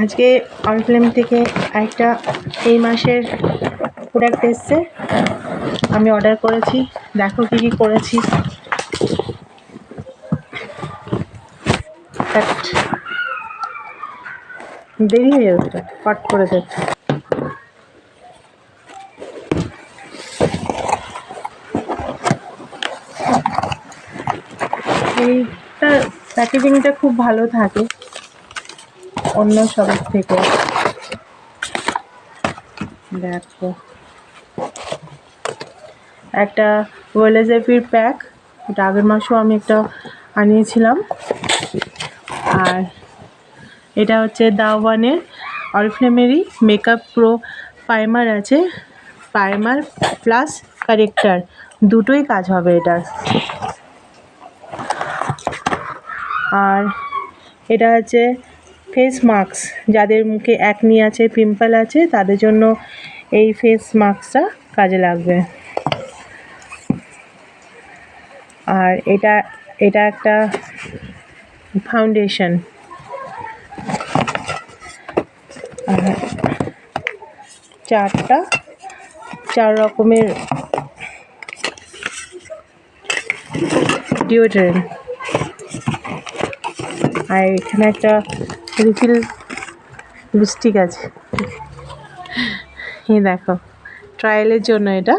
আজকে অরফ্লেম থেকে একটা এই মাসের প্রোডাক্ট এসছে। আমি অর্ডার করেছি। দেখো কী কী করেছি। দেরি হয়ে যাচ্ছে। পাট করে দেখছি এইটা প্যাকেজিংটা খুব ভালো থাকে। অন্য সবের থেকে। দেখো। একটা ওয়েলেজেপির প্যাক এটা আগের মাসেও আমি একটা আনিয়েছিলাম। আর এটা হচ্ছে দাওয়ানের অরিফ্লেমেরই মেকআপ প্রো প্রাইমার আছে। প্রাইমার প্লাস কারেক্টার দুটোই কাজ হবে এটার আর এটা হচ্ছে ফেস মাস্ক যাদের মুখে অ্যাকনি আছে পিম্পল আছে, তাদের জন্য এই ফেস মাস্কটা কাজে লাগবে। আর এটা এটা একটা ফাউন্ডেশন চারটা, চার রকমের ডিওড্রেন্ট আর এখানে একটা রিফিল লিপস্টিক আছে। এই দেখো ট্রায়ালের জন্য এটা।